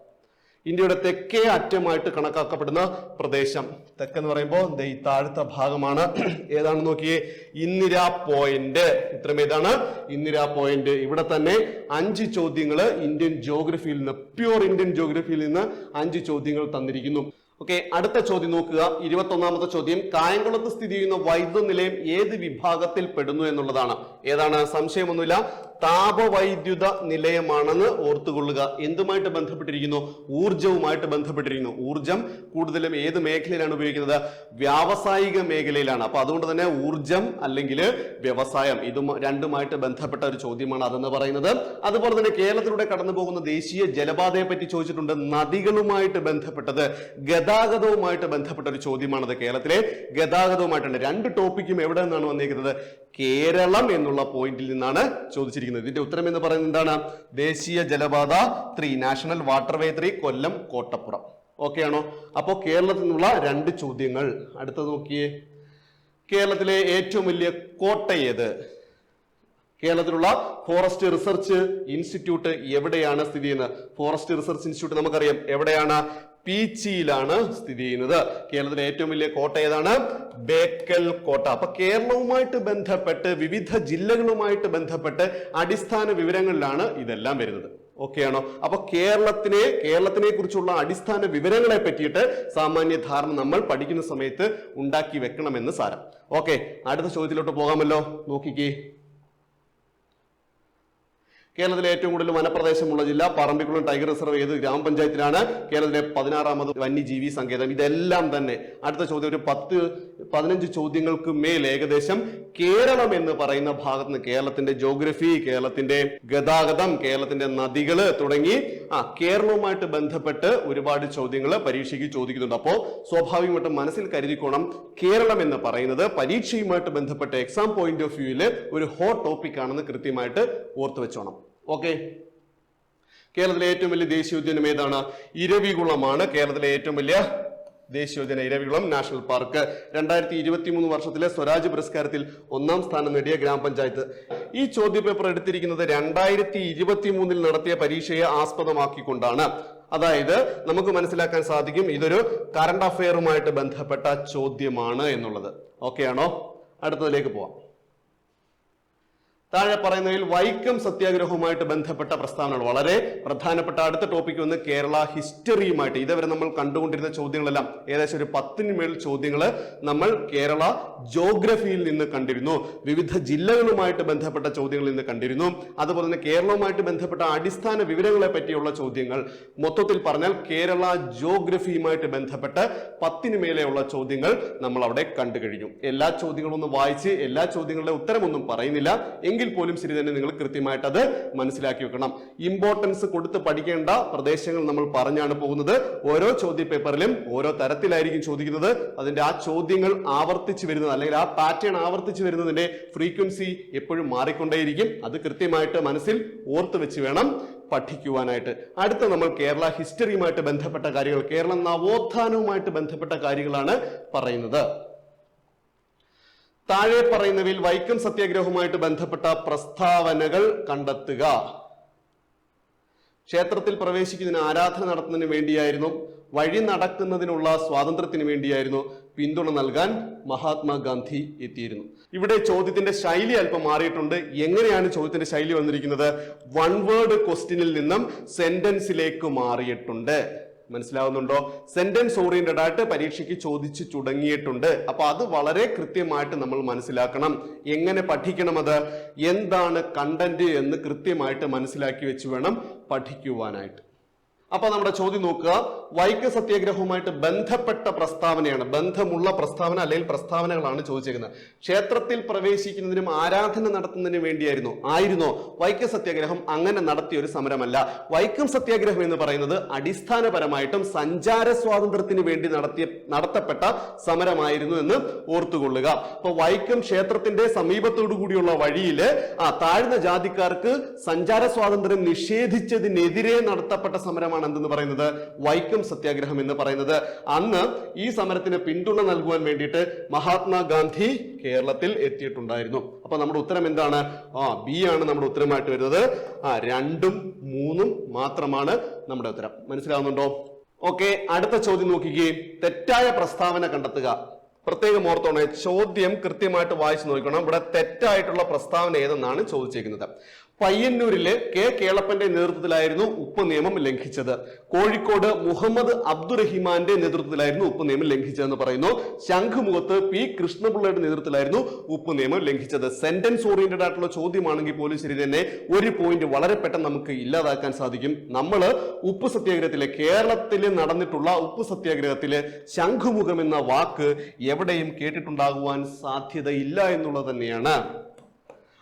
ഇന്ത്യയുടെ തെക്കേ അറ്റമായിട്ട് കണക്കാക്കപ്പെടുന്ന പ്രദേശം. തെക്കെന്ന് പറയുമ്പോൾ ഈ താഴത്തെ ഭാഗമാണ്. ഏതാണെന്ന് നോക്കിയേ? ഇന്ദിര പോയിന്റ് ഇത്രമേതാണ് ഏതാണ്? ഇന്ദിര പോയിന്റ് ഇവിടെ തന്നെ അഞ്ച് ചോദ്യങ്ങൾ ഇന്ത്യൻ ജോഗ്രഫിയിൽ നിന്ന് പ്യൂർ ഇന്ത്യൻ ജോഗ്രഫിയിൽ നിന്ന് അഞ്ച് ചോദ്യങ്ങൾ തന്നിരിക്കുന്നു. ഓക്കെ അടുത്ത ചോദ്യം നോക്കുക. ഇരുപത്തി ഒന്നാമത്തെ ചോദ്യം കായംകുളത്ത് സ്ഥിതി ചെയ്യുന്ന വൈദ്യുത നിലയം ഏത് വിഭാഗത്തിൽ പെടുന്നു എന്നുള്ളതാണ്. ഏതാണ്? സംശയമൊന്നുമില്ല. താപവൈദ്യുത നിലയമാണെന്ന് ഓർത്തുകൊള്ളുക. എന്തുമായിട്ട് ബന്ധപ്പെട്ടിരിക്കുന്നു? ഊർജവുമായിട്ട് ബന്ധപ്പെട്ടിരിക്കുന്നു. ഊർജം കൂടുതലും ഏത് മേഖലയിലാണ് ഉപയോഗിക്കുന്നത്? വ്യാവസായിക മേഖലയിലാണ്. അപ്പൊ അതുകൊണ്ട് തന്നെ ഊർജം അല്ലെങ്കിൽ വ്യവസായം ഇതും രണ്ടുമായിട്ട് ബന്ധപ്പെട്ട ഒരു ചോദ്യമാണ് അതെന്ന് പറയുന്നത്. അതുപോലെ തന്നെ കേരളത്തിലൂടെ കടന്നു പോകുന്ന ദേശീയ ജലപാതയെ പറ്റി ചോദിച്ചിട്ടുണ്ട്. നദികളുമായിട്ട് ബന്ധപ്പെട്ടത് ഗതാഗതവുമായിട്ട് ബന്ധപ്പെട്ട ഒരു ചോദ്യമാണത് കേരളത്തിലെ. ഗതാഗതവുമായിട്ടുണ്ട്. രണ്ട് ടോപ്പിക്കും എവിടെ നിന്നാണ് വന്നിരിക്കുന്നത് കേരളം എന്നുള്ള പോയിന്റിൽ നിന്നാണ് ചോദിച്ചിരിക്കുന്നത്. ഇതിന്റെ ഉത്തരം എന്ന് പറയുന്നത് എന്താണ്? ദേശീയ ജലപാത three national waterway three Kollam Kottapuram. Okay ആണോ? അപ്പോൾ കേരളത്തിൽ നിന്നുള്ള രണ്ട് ചോദ്യങ്ങൾ. അടുത്തത് നോക്കിയേ. കേരളത്തിലെ ഏറ്റവും വലിയ കോട്ട ഏത്? കേരളത്തിലുള്ള ഫോറസ്റ്റ് റിസർച്ച് ഇൻസ്റ്റിറ്റ്യൂട്ട് എവിടെയാണ് സ്ഥിതി ചെയ്യുന്നത്? ഫോറസ്റ്റ് റിസർച്ച് ഇൻസ്റ്റിറ്റ്യൂട്ട് നമുക്കറിയാം. എവിടെയാണ്? പീച്ചിയിലാണ് സ്ഥിതി ചെയ്യുന്നത്. കേരളത്തിലെ ഏറ്റവും വലിയ കോട്ട ഏതാണ്? ബേക്കൽ കോട്ട. അപ്പൊ കേരളവുമായിട്ട് ബന്ധപ്പെട്ട് വിവിധ ജില്ലകളുമായിട്ട് ബന്ധപ്പെട്ട് അടിസ്ഥാന വിവരങ്ങളിലാണ് ഇതെല്ലാം വരുന്നത്. ആണോ? അപ്പൊ കേരളത്തിനെ കേരളത്തിനെ കുറിച്ചുള്ള അടിസ്ഥാന വിവരങ്ങളെ പറ്റിയിട്ട് സാമാന്യ ധാരണ നമ്മൾ പഠിക്കുന്ന സമയത്ത് ഉണ്ടാക്കി വെക്കണമെന്ന് സാരം. ഓക്കെ അടുത്ത ചോദ്യത്തിലോട്ട് പോകാമല്ലോ. നോക്കിക്കേ. കേരളത്തിലെ ഏറ്റവും കൂടുതൽ വനപ്രദേശമുള്ള ജില്ല പറമ്പിക്കുളം ടൈഗർ റിസർവ് ഏത് ഗ്രാമപഞ്ചായത്തിലാണ്. കേരളത്തിലെ പതിനാറാമത് വന്യജീവി സങ്കേതം. ഇതെല്ലാം തന്നെ അടുത്ത ചോദ്യം ഒരു പത്ത് പതിനഞ്ച് ചോദ്യങ്ങൾക്ക് മേൽ ഏകദേശം കേരളം എന്ന് പറയുന്ന ഭാഗത്ത് നിന്ന് കേരളത്തിന്റെ ജോഗ്രഫി കേരളത്തിന്റെ ഗതാഗതം കേരളത്തിന്റെ നദികൾ തുടങ്ങി ആ കേരളവുമായിട്ട് ബന്ധപ്പെട്ട് ഒരുപാട് ചോദ്യങ്ങൾ പരീക്ഷയ്ക്ക് ചോദിക്കുന്നുണ്ട്. അപ്പോൾ സ്വാഭാവികമായിട്ടും മനസ്സിൽ കരുതിക്കോണം കേരളം എന്ന് പറയുന്നത് പരീക്ഷയുമായിട്ട് ബന്ധപ്പെട്ട് എക്സാം പോയിന്റ് ഓഫ് വ്യൂവിൽ ഒരു ഹോട്ട് ടോപ്പിക് ആണെന്ന് കൃത്യമായിട്ട് ഓർത്തു വെച്ചോണം. ഓക്കെ കേരളത്തിലെ ഏറ്റവും വലിയ ദേശീയോദ്യാനം ഏതാണ്? ഇരവികുളമാണ്. കേരളത്തിലെ ഏറ്റവും വലിയ ദേശീയോദ്യാന ഇരവികുളം നാഷണൽ പാർക്ക്. രണ്ടായിരത്തി ഇരുപത്തി മൂന്ന് വർഷത്തിലെ സ്വരാജ് പുരസ്കാരത്തിൽ ഒന്നാം സ്ഥാനം നേടിയ ഗ്രാമപഞ്ചായത്ത്. ഈ ചോദ്യപേപ്പർ എടുത്തിരിക്കുന്നത് രണ്ടായിരത്തി ഇരുപത്തി മൂന്നിൽ നടത്തിയ പരീക്ഷയെ ആസ്പദമാക്കിക്കൊണ്ടാണ്. അതായത് നമുക്ക് മനസ്സിലാക്കാൻ സാധിക്കും ഇതൊരു കറണ്ട് അഫയറുമായിട്ട് ബന്ധപ്പെട്ട ചോദ്യമാണ് എന്നുള്ളത്. ഓക്കെ ആണോ? അടുത്തതിലേക്ക് പോവാം. താഴെ പറയുന്നതിൽ വൈക്കം സത്യാഗ്രഹവുമായിട്ട് ബന്ധപ്പെട്ട പ്രസ്താവനകൾ വളരെ പ്രധാനപ്പെട്ട അടുത്ത ടോപ്പിക് വന്ന് കേരള ഹിസ്റ്ററിയുമായിട്ട് ഇതുവരെ നമ്മൾ കണ്ടുകൊണ്ടിരുന്ന ചോദ്യങ്ങളെല്ലാം ഏകദേശം ഒരു പത്തിന് മേൽ ചോദ്യങ്ങൾ നമ്മൾ കേരള ജോഗ്രഫിയിൽ നിന്ന് കണ്ടിരുന്നു. വിവിധ ജില്ലകളുമായിട്ട് ബന്ധപ്പെട്ട ചോദ്യങ്ങളിൽ നിന്ന് കണ്ടിരുന്നു. അതുപോലെ തന്നെ കേരളവുമായിട്ട് ബന്ധപ്പെട്ട അടിസ്ഥാന വിവരങ്ങളെ പറ്റിയുള്ള ചോദ്യങ്ങൾ. മൊത്തത്തിൽ പറഞ്ഞാൽ കേരള ജോഗ്രഫിയുമായിട്ട് ബന്ധപ്പെട്ട് പത്തിന് മേലെയുള്ള ചോദ്യങ്ങൾ നമ്മൾ അവിടെ കണ്ടു കഴിഞ്ഞു. എല്ലാ ചോദ്യങ്ങളും ഒന്ന് വായിച്ച് എല്ലാ ചോദ്യങ്ങളുടെ ഉത്തരമൊന്നും പറയുന്നില്ല. എങ്കിൽ പോലും ശരി തന്നെ നിങ്ങൾ കൃത്യമായിട്ട് അത് മനസ്സിലാക്കി വെക്കണം. ഇമ്പോർട്ടൻസ് കൊടുത്ത് പഠിക്കേണ്ട പ്രദേശങ്ങൾ നമ്മൾ പറഞ്ഞാണ് പോകുന്നത്. ഓരോ ചോദ്യ പേപ്പറിലും ഓരോ തരത്തിലായിരിക്കും ചോദിക്കുന്നത്. അതിന്റെ ആ ചോദ്യങ്ങൾ ആവർത്തിച്ച് വരുന്നത് അല്ലെങ്കിൽ ആ പാറ്റേൺ ആവർത്തിച്ച് വരുന്നതിന്റെ ഫ്രീക്വൻസി എപ്പോഴും മാറിക്കൊണ്ടേയിരിക്കും. അത് കൃത്യമായിട്ട് മനസ്സിൽ ഓർത്ത് വെച്ച് വേണം പഠിക്കുവാനായിട്ട്. അടുത്ത നമ്മൾ കേരള ഹിസ്റ്ററിയുമായിട്ട് ബന്ധപ്പെട്ട കാര്യങ്ങൾ കേരള നവോത്ഥാനവുമായിട്ട് ബന്ധപ്പെട്ട കാര്യങ്ങളാണ് പറയുന്നത്. താഴെ പറയുന്നവയിൽ വൈക്കം സത്യാഗ്രഹവുമായിട്ട് ബന്ധപ്പെട്ട പ്രസ്താവനകൾ കണ്ടെത്തുക. ക്ഷേത്രത്തിൽ പ്രവേശിക്കുന്നതിന് ആരാധന നടത്തുന്നതിന് വേണ്ടിയായിരുന്നു വഴി നടക്കുന്നതിനുള്ള സ്വാതന്ത്ര്യത്തിന് വേണ്ടിയായിരുന്നു പിന്തുണ നൽകാൻ മഹാത്മാഗാന്ധി എത്തിയിരുന്നു. ഇവിടെ ചോദ്യത്തിന്റെ ശൈലി അല്പം മാറിയിട്ടുണ്ട്. എങ്ങനെയാണ് ചോദ്യത്തിന്റെ ശൈലി വന്നിരിക്കുന്നത്? വൺ വേർഡ് ക്വസ്റ്റ്യനിൽ നിന്നും സെന്റൻസിലേക്ക് മാറിയിട്ടുണ്ട്. മനസ്സിലാവുന്നുണ്ടോ? സെന്റൻസ് ഓറിയന്റഡ് ആയിട്ട് പരീക്ഷയ്ക്ക് ചോദിച്ചു തുടങ്ങിയിട്ടുണ്ട് അപ്പൊ അത് വളരെ കൃത്യമായിട്ട് നമ്മൾ മനസ്സിലാക്കണം. എങ്ങനെ പഠിക്കണം അത്? എന്താണ് കണ്ടന്റ് എന്ന് കൃത്യമായിട്ട് മനസ്സിലാക്കി വെച്ച് വേണം പഠിക്കുവാനായിട്ട്. അപ്പൊ നമ്മുടെ ചോദ്യം നോക്കുക. വൈക്കം സത്യാഗ്രഹവുമായിട്ട് ബന്ധപ്പെട്ട പ്രസ്താവനയാണ് ബന്ധമുള്ള പ്രസ്താവന അല്ലെങ്കിൽ പ്രസ്താവനകളാണ് ചോദിച്ചേക്കുന്നത്. ക്ഷേത്രത്തിൽ പ്രവേശിക്കുന്നതിനും ആരാധന നടത്തുന്നതിനും വേണ്ടിയായിരുന്നു ആയിരുന്നോ? വൈക്കം സത്യാഗ്രഹം അങ്ങനെ നടത്തിയ ഒരു സമരമല്ല. വൈക്കം സത്യാഗ്രഹം എന്ന് പറയുന്നത് അടിസ്ഥാനപരമായിട്ടും സഞ്ചാര സ്വാതന്ത്ര്യത്തിന് വേണ്ടി നടത്തിയ നടത്തപ്പെട്ട സമരമായിരുന്നു എന്ന് ഓർത്തുകൊള്ളുക. അപ്പൊ വൈക്കം ക്ഷേത്രത്തിന്റെ സമീപത്തോടു കൂടിയുള്ള വഴിയിൽ ആ താഴ്ന്ന ജാതിക്കാർക്ക് സഞ്ചാര സ്വാതന്ത്ര്യം നിഷേധിച്ചതിനെതിരെ നടത്തപ്പെട്ട സമരമാണ് എന്തെന്ന് പറയുന്നത് വൈക്കം സത്യാഗ്രഹം എന്ന് പറയുന്നത്. അന്ന് ഈ സമരത്തിന് പിന്തുണ നൽകുവാൻ വേണ്ടിയിട്ട് മഹാത്മാഗാന്ധി കേരളത്തിൽ എത്തിയിട്ടുണ്ടായിരുന്നു. അപ്പൊ നമ്മുടെ ഉത്തരം എന്താണ്? ആ ബി ആണ് നമ്മുടെ ഉത്തരമായിട്ട് വരുന്നത്. ആ രണ്ടും മൂന്നും മാത്രമാണ് നമ്മുടെ ഉത്തരം. മനസ്സിലാവുന്നുണ്ടോ? ഓക്കെ അടുത്ത ചോദ്യം നോക്കുകയും തെറ്റായ പ്രസ്താവന കണ്ടെത്തുക. പ്രത്യേകം ഓർത്തോണേ ചോദ്യം കൃത്യമായിട്ട് വായിച്ചു നോക്കണം. ഇവിടെ തെറ്റായിട്ടുള്ള പ്രസ്താവന ഏതെന്നാണ് ചോദിച്ചേക്കുന്നത്. പയ്യന്നൂരിലെ കെ കേളപ്പന്റെ നേതൃത്വത്തിലായിരുന്നു ഉപ്പ് നിയമം ലംഘിച്ചത്. കോഴിക്കോട് മുഹമ്മദ് അബ്ദുറഹിമാന്റെ നേതൃത്വത്തിലായിരുന്നു ഉപ്പ് നിയമം ലംഘിച്ചതെന്ന് പറയുന്നു. ശംഖുമുഖത്ത് പി കൃഷ്ണപിള്ളയുടെ നേതൃത്വത്തിലായിരുന്നു ഉപ്പ് നിയമം ലംഘിച്ചത്. സെന്റൻസ് ഓറിയന്റഡ് ആയിട്ടുള്ള ചോദ്യമാണെങ്കിൽ പോലും ശരി തന്നെ ഒരു പോയിന്റ് വളരെ പെട്ടെന്ന് നമുക്ക് ഇല്ലാതാക്കാൻ സാധിക്കും. നമ്മൾ ഉപ്പ് സത്യാഗ്രഹത്തിലെ കേരളത്തിൽ നടന്നിട്ടുള്ള ഉപ്പ് സത്യാഗ്രഹത്തിൽ ശംഖുമുഖം എന്ന വാക്ക് എവിടെയും കേട്ടിട്ടുണ്ടാകുവാൻ സാധ്യതയില്ല എന്നുള്ളത് തന്നെയാണ്.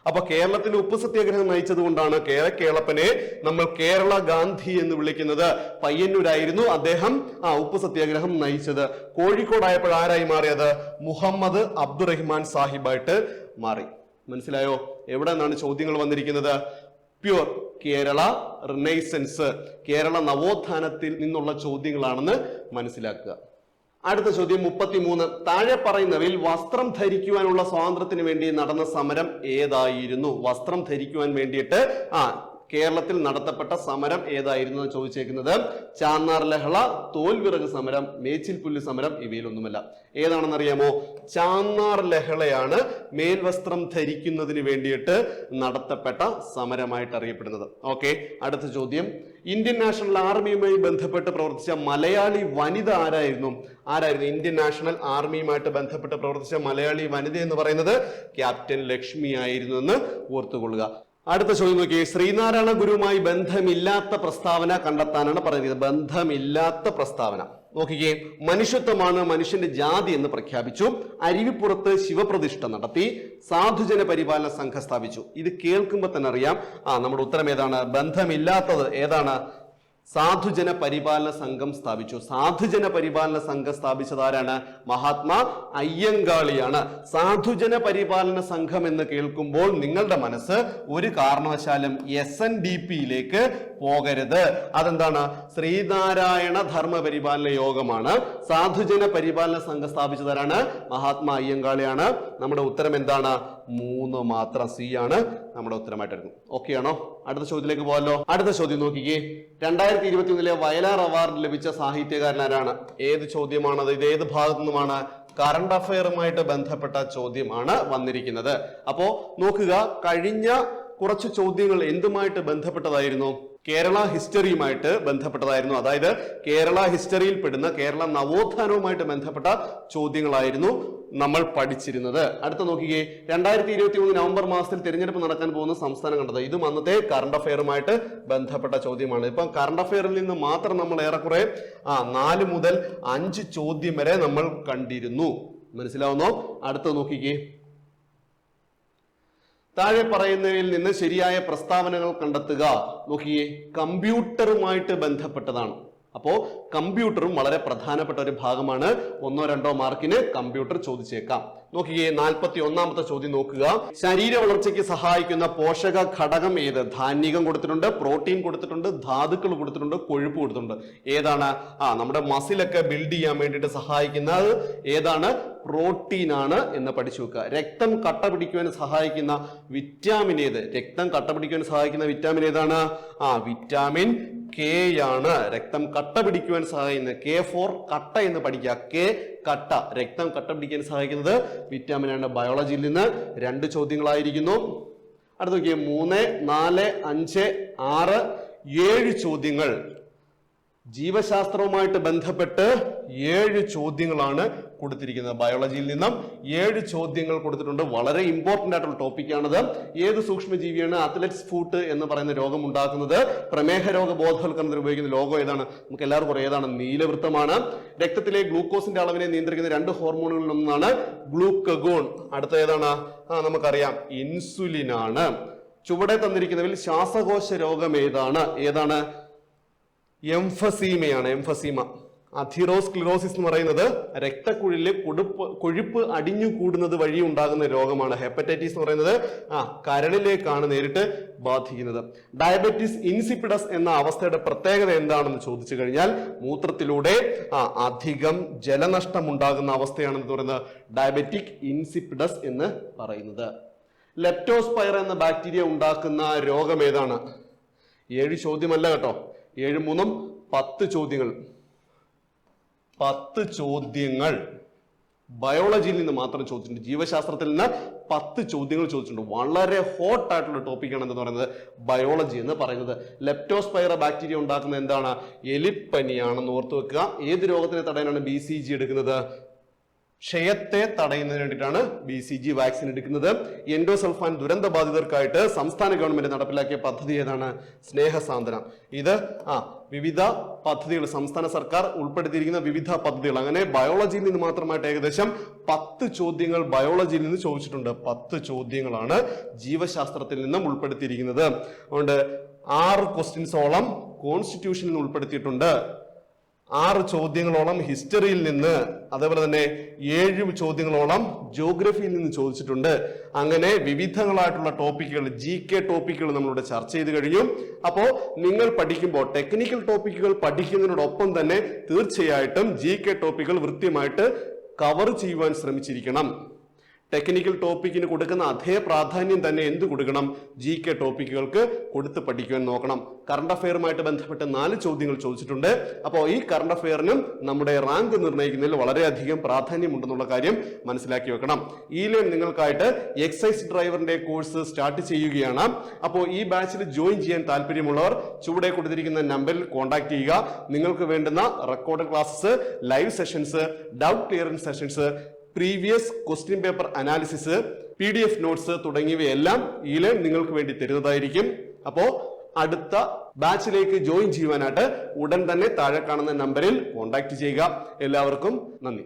അപ്പൊ കേരളത്തിൽ ഉപ്പ് സത്യാഗ്രഹം നയിച്ചത് കൊണ്ടാണ് കേരക്കേളപ്പനെ കേളപ്പനെ നമ്മൾ കേരള ഗാന്ധി എന്ന് വിളിക്കുന്നത്. പയ്യന്നൂരായിരുന്നു അദ്ദേഹം ആ ഉപ്പ് സത്യാഗ്രഹം നയിച്ചത്. കോഴിക്കോടായപ്പോൾ ആരായി മാറിയത്? മുഹമ്മദ് അബ്ദുറഹിമാൻ സാഹിബായിട്ട് മാറി. മനസ്സിലായോ? എവിടെ നിന്നാണ് ചോദ്യങ്ങൾ വന്നിരിക്കുന്നത്? പ്യൂർ കേരള റിനൈസൻസ് കേരള നവോത്ഥാനത്തിൽ നിന്നുള്ള ചോദ്യങ്ങളാണെന്ന് മനസ്സിലാക്കുക. അടുത്ത ചോദ്യം മുപ്പത്തിമൂന്ന്. താഴെ പറയുന്നവയിൽ വസ്ത്രം ധരിക്കുവാനുള്ള സ്വാതന്ത്ര്യത്തിന് വേണ്ടി നടന്ന സമരം ഏതായിരുന്നു? വസ്ത്രം ധരിക്കുവാൻ വേണ്ടിയിട്ട് ആ കേരളത്തിൽ നടത്തപ്പെട്ട സമരം ഏതായിരുന്നു എന്ന് ചോദിച്ചേക്കുന്നത്? ചാന്നാർ ലഹള തോൽവിറക് സമരം മേച്ചിൽപുല്ല് സമരം ഇവയിലൊന്നുമല്ല. ഏതാണെന്നറിയാമോ? ചാന്നാർ ലഹളയാണ് മേൽവസ്ത്രം ധരിക്കുന്നതിന് വേണ്ടിയിട്ട് നടത്തപ്പെട്ട സമരമായിട്ട് അറിയപ്പെടുന്നത്. ഓക്കെ അടുത്ത ചോദ്യം. ഇന്ത്യൻ നാഷണൽ ആർമിയുമായി ബന്ധപ്പെട്ട് പ്രവർത്തിച്ച മലയാളി വനിത ആരായിരുന്നു? ആരായിരുന്നു? ഇന്ത്യൻ നാഷണൽ ആർമിയുമായിട്ട് ബന്ധപ്പെട്ട് പ്രവർത്തിച്ച മലയാളി വനിത എന്ന് പറയുന്നത് ക്യാപ്റ്റൻ ലക്ഷ്മി ആയിരുന്നു എന്ന് ഓർത്തുകൊള്ളുക. അടുത്ത ചോദ്യം നോക്കി ശ്രീനാരായണ ഗുരുവുമായി ബന്ധമില്ലാത്ത പ്രസ്താവന കണ്ടെത്താനാണ് പറയുന്നത്. ബന്ധമില്ലാത്ത പ്രസ്താവന. നോക്കിക്കേ മനുഷ്യത്വമാണ് മനുഷ്യന്റെ ജാതി എന്ന് പ്രഖ്യാപിച്ചു അരുവിപ്പുറത്ത് ശിവപ്രതിഷ്ഠ നടത്തി സാധുജന പരിപാലന സംഘം സ്ഥാപിച്ചു. ഇത് കേൾക്കുമ്പോൾ തന്നെ അറിയാം. ആ നമ്മുടെ ഉത്തരം ഏതാണ്? ബന്ധമില്ലാത്തത് ഏതാണ്? സാധുജന പരിപാലന സംഘം സ്ഥാപിച്ചു. സാധുജന പരിപാലന സംഘം സ്ഥാപിച്ചത് ആരാണ് മഹാത്മാ അയ്യങ്കാളിയാണ്. സാധുജന പരിപാലന സംഘം എന്ന് കേൾക്കുമ്പോൾ നിങ്ങളുടെ മനസ്സ് ഒരു കാരണവശാലും എസ് എൻ ഡി പിയിലേക്ക് പോകരുത്. അതെന്താണ്? ശ്രീനാരായണ ധർമ്മ പരിപാലന യോഗമാണ്. സാധുജന പരിപാലന സംഘം സ്ഥാപിച്ചതാരാണ്? മഹാത്മാ അയ്യങ്കാളിയാണ്. നമ്മുടെ ഉത്തരം എന്താണ്? മൂന്ന് മാത്രം സി ആണ് നമ്മുടെ ഉത്തരമായിട്ട് എടുക്കും ഓക്കെ ആണോ? അടുത്ത ചോദ്യത്തിലേക്ക് പോകാമല്ലോ അടുത്ത ചോദ്യം നോക്കിക്കേ. രണ്ടായിരത്തി ഇരുപത്തി ഒന്നിലെ വയലാർ അവാർഡ് ലഭിച്ച സാഹിത്യകാരൻ ആരാണ്? ഏത് ചോദ്യമാണത്? ഇത് ഏത് ഭാഗത്തു നിന്നുമാണ്? കറണ്ട് അഫയറുമായിട്ട് ബന്ധപ്പെട്ട ചോദ്യമാണ് വന്നിരിക്കുന്നത്. അപ്പോ നോക്കുക കഴിഞ്ഞ കുറച്ച് ചോദ്യങ്ങൾ എന്തുമായിട്ട് ബന്ധപ്പെട്ടതായിരുന്നു? കേരള ഹിസ്റ്ററിയുമായിട്ട് ബന്ധപ്പെട്ടതായിരുന്നു. അതായത് കേരള ഹിസ്റ്ററിയിൽ പെടുന്ന കേരള നവോത്ഥാനവുമായിട്ട് ബന്ധപ്പെട്ട ചോദ്യങ്ങളായിരുന്നു നമ്മൾ പഠിച്ചിരുന്നത്. അടുത്ത നോക്കിക്കേ രണ്ടായിരത്തി ഇരുപത്തി മൂന്ന് നവംബർ മാസത്തിൽ തിരഞ്ഞെടുപ്പ് നടക്കാൻ പോകുന്ന സംസ്ഥാനം കണ്ടത് ഇതും അന്നത്തെ കറണ്ട് അഫയറുമായിട്ട് ബന്ധപ്പെട്ട ചോദ്യമാണ്. ഇപ്പം കറണ്ട് അഫയറിൽ നിന്ന് മാത്രം നമ്മൾ ഏറെക്കുറെ ആ നാല് മുതൽ അഞ്ച് ചോദ്യം വരെ നമ്മൾ കണ്ടിരുന്നു. മനസ്സിലാവുന്നോ? അടുത്ത നോക്കിക്കേ. താഴെ പറയുന്നതിൽ നിന്ന് ശരിയായ പ്രസ്താവനകൾ കണ്ടെത്തുക. നോക്കിയേ കമ്പ്യൂട്ടറുമായിട്ട് ബന്ധപ്പെട്ടതാണ്. അപ്പോ കമ്പ്യൂട്ടറും വളരെ പ്രധാനപ്പെട്ട ഒരു ഭാഗമാണ്. ഒന്നോ രണ്ടോ മാർക്കിന് കമ്പ്യൂട്ടർ ചോദിച്ചേക്കാം. നോക്കിയേ നാൽപ്പത്തി ഒന്നാമത്തെ ചോദ്യം നോക്കുക. ശരീര വളർച്ചയ്ക്ക് സഹായിക്കുന്ന പോഷക ഘടകം ഏത്? ധാന്യകം കൊടുത്തിട്ടുണ്ട് പ്രോട്ടീൻ കൊടുത്തിട്ടുണ്ട് ധാതുക്കൾ കൊടുത്തിട്ടുണ്ട് കൊഴുപ്പ് കൊടുത്തിട്ടുണ്ട്. ഏതാണ്? ആ നമ്മുടെ മസിലൊക്കെ ബിൽഡ് ചെയ്യാൻ വേണ്ടിയിട്ട് സഹായിക്കുന്നത് ഏതാണ്? പ്രോട്ടീൻ ആണ് എന്ന് പഠിച്ചു വെക്കുക. രക്തം കട്ട പിടിക്കുവാൻ സഹായിക്കുന്ന വിറ്റാമിൻ ഏത്? രക്തം കട്ട പിടിക്കുവാൻ സഹായിക്കുന്ന വിറ്റാമിൻ ഏതാണ്? ആ വിറ്റാമിൻ കെ ആണ് രക്തം കട്ട പിടിക്കുവാൻ സഹായിക്കുന്നത്. കെ ഫോർ കട്ട എന്ന് പഠിക്കുക. കെ കട്ട. രക്തം കട്ട പിടിക്കാൻ സഹായിക്കുന്നത് വിറ്റാമിൻ ആണ്. ബയോളജിയിൽ നിന്ന് രണ്ട് ചോദ്യങ്ങളായിരിക്കുന്നു. അടുത്ത നോക്കിയേ. മൂന്ന് നാല് അഞ്ച് ആറ് ഏഴ് ചോദ്യങ്ങൾ. ജീവശാസ്ത്രവുമായിട്ട് ബന്ധപ്പെട്ട് ഏഴ് ചോദ്യങ്ങളാണ് കൊടുത്തിരിക്കുന്നത്. ബയോളജിയിൽ നിന്നും ഏഴ് ചോദ്യങ്ങൾ കൊടുത്തിട്ടുണ്ട്. വളരെ ഇമ്പോർട്ടന്റ് ആയിട്ടുള്ള ടോപ്പിക്കാണത് ഏത് സൂക്ഷ്മജീവിയാണ് അത്ലറ്റ്സ് ഫൂട്ട് എന്ന് പറയുന്ന രോഗം ഉണ്ടാക്കുന്നത്? പ്രമേഹ രോഗ ബോധവൽക്കരണത്തിന് ഉപയോഗിക്കുന്ന ലോഗോ ഏതാണ്? നമുക്ക് എല്ലാവർക്കും ഏതാണ്? നീലവൃത്തമാണ്. രക്തത്തിലെ ഗ്ലൂക്കോസിന്റെ അളവിനെ നിയന്ത്രിക്കുന്ന രണ്ട് ഹോർമോണുകളിൽ ഒന്നാണ് ഗ്ലൂക്കഗോൺ. അടുത്ത ഏതാണ്? ആ നമുക്കറിയാം. ഇൻസുലിൻ ആണ്. ചുവടെ തന്നിരിക്കുന്നതിൽ ശ്വാസകോശ രോഗം ഏതാണ്? ഏതാണ്? എംഫസീമയാണ്. എംഫസീമ. അഥിറോസ്ക്ലിറോസിസ് എന്ന് പറയുന്നത് രക്തക്കുഴലിലെ കൊഴുപ്പ് കൊഴുപ്പ് അടിഞ്ഞു കൂടുന്നത് വഴി ഉണ്ടാകുന്ന രോഗമാണ്. ഹെപ്പറ്റൈറ്റിസ് എന്ന് പറയുന്നത് ആ കരളിലേക്കാണ് നേരിട്ട് ബാധിക്കുന്നത്. ഡയബറ്റിസ് ഇൻസിപ്പിഡസ് എന്ന അവസ്ഥയുടെ പ്രത്യേകത എന്താണെന്ന് ചോദിച്ചു കഴിഞ്ഞാൽ മൂത്രത്തിലൂടെ ആ അധികം ജലനഷ്ടം ഉണ്ടാകുന്ന അവസ്ഥയാണെന്ന് പറയുന്നത് ഡയബറ്റിക് ഇൻസിപ്പിഡസ് എന്ന് പറയുന്നത്. ലെപ്റ്റോസ്പൈർ എന്ന ബാക്ടീരിയ ഉണ്ടാക്കുന്ന രോഗം ഏതാണ്? ഏഴ് ചോദ്യമല്ല കേട്ടോ. ഏഴ് മൂന്നും പത്ത് ചോദ്യങ്ങൾ. പത്ത് ചോദ്യങ്ങൾ ബയോളജിയിൽ നിന്ന് മാത്രം ചോദിച്ചിട്ടുണ്ട്. ജീവശാസ്ത്രത്തിൽ നിന്ന് പത്ത് ചോദ്യങ്ങൾ ചോദിച്ചിട്ടുണ്ട്. വളരെ ഹോട്ട് ആയിട്ടുള്ള ടോപ്പിക്കാണ് എന്ന് പറയുന്നത് ബയോളജി എന്ന് പറയുന്നത്. ലെപ്റ്റോസ്പൈറ ബാക്ടീരിയ ഉണ്ടാക്കുന്ന എന്താണ്? എലിപ്പനിയാണെന്ന് ഓർത്തു വെക്കുക. ഏത് രോഗത്തിനെ തടയാനാണ് ബി സി ജി എടുക്കുന്നത്? ക്ഷയത്തെ തടയുന്നതിന് വേണ്ടിയിട്ടാണ് ബി സി ജി വാക്സിൻ എടുക്കുന്നത്. എൻഡോസൾഫാൻ ദുരന്ത ബാധിതർക്കായിട്ട് സംസ്ഥാന ഗവൺമെന്റ് നടപ്പിലാക്കിയ പദ്ധതി ഏതാണ്? സ്നേഹസാന്ത്വനം. ഇത് ആ വിവിധ പദ്ധതികൾ സംസ്ഥാന സർക്കാർ ഉൾപ്പെടുത്തിയിരിക്കുന്ന വിവിധ പദ്ധതികൾ. അങ്ങനെ ബയോളജിയിൽ നിന്ന് മാത്രമായിട്ട് ഏകദേശം പത്ത് ചോദ്യങ്ങൾ ബയോളജിയിൽ നിന്ന് ചോദിച്ചിട്ടുണ്ട്. പത്ത് ചോദ്യങ്ങളാണ് ജീവശാസ്ത്രത്തിൽ നിന്നും ഉൾപ്പെടുത്തിയിരിക്കുന്നത്. അതുകൊണ്ട് ആറ് ക്വസ്റ്റ്യൻസോളം കോൺസ്റ്റിറ്റ്യൂഷനിൽ നിന്ന് ഉൾപ്പെടുത്തിയിട്ടുണ്ട്. ആറ് ചോദ്യങ്ങളോളം ഹിസ്റ്ററിയിൽ നിന്ന് അതേപോലെ തന്നെ ഏഴ് ചോദ്യങ്ങളോളം ജോഗ്രഫിയിൽ നിന്ന് ചോദിച്ചിട്ടുണ്ട്. അങ്ങനെ വിവിധങ്ങളായിട്ടുള്ള ടോപ്പിക്കുകൾ ജി കെ ടോപ്പിക്കുകൾ നമ്മളിവിടെ ചർച്ച ചെയ്ത് കഴിഞ്ഞു അപ്പോൾ നിങ്ങൾ പഠിക്കുമ്പോൾ ടെക്നിക്കൽ ടോപ്പിക്കുകൾ പഠിക്കുന്നതിനോടൊപ്പം തന്നെ തീർച്ചയായിട്ടും ജി കെ ടോപ്പിക്കുകൾ വൃത്യമായിട്ട് കവർ ചെയ്യുവാൻ ശ്രമിച്ചിരിക്കണം. ടെക്നിക്കൽ ടോപ്പിക്കിന് കൊടുക്കുന്ന അതേ പ്രാധാന്യം തന്നെ എന്ത് കൊടുക്കണം? ജി കെ ടോപ്പിക്കുകൾക്ക് കൊടുത്ത് പഠിക്കുവാൻ നോക്കണം. കറണ്ട് അഫെയറുമായിട്ട് ബന്ധപ്പെട്ട് നാല് ചോദ്യങ്ങൾ ചോദിച്ചിട്ടുണ്ട്. അപ്പോൾ ഈ കറണ്ട് അഫെയറിനും നമ്മുടെ റാങ്ക് നിർണയിക്കുന്നതിൽ വളരെയധികം പ്രാധാന്യമുണ്ടെന്നുള്ള കാര്യം മനസ്സിലാക്കി വെക്കണം. ഈ ലേൺ നിങ്ങൾക്കായിട്ട് എക്സൈസ് ഡ്രൈവറിന്റെ കോഴ്സ് സ്റ്റാർട്ട് ചെയ്യുകയാണ്. അപ്പോൾ ഈ ബാച്ചിൽ ജോയിൻ ചെയ്യാൻ താല്പര്യമുള്ളവർ ചുവടെ കൊടുത്തിരിക്കുന്ന നമ്പറിൽ കോൺടാക്ട് ചെയ്യുക. നിങ്ങൾക്ക് വേണ്ടുന്ന record classes live sessions doubt clearance sessions previous question paper analysis P D F notes തുടങ്ങിയവയെല്ലാം ഈ ലേൺ നിങ്ങൾക്ക് വേണ്ടി തരുന്നതായിരിക്കും. അപ്പോ അടുത്ത ബാച്ചിലേക്ക് ജോയിൻ ചെയ്യുവാനായിട്ട് ഉടൻ തന്നെ താഴെ കാണുന്ന നമ്പറിൽ കോൺടാക്ട് ചെയ്യുക. എല്ലാവർക്കും നന്ദി.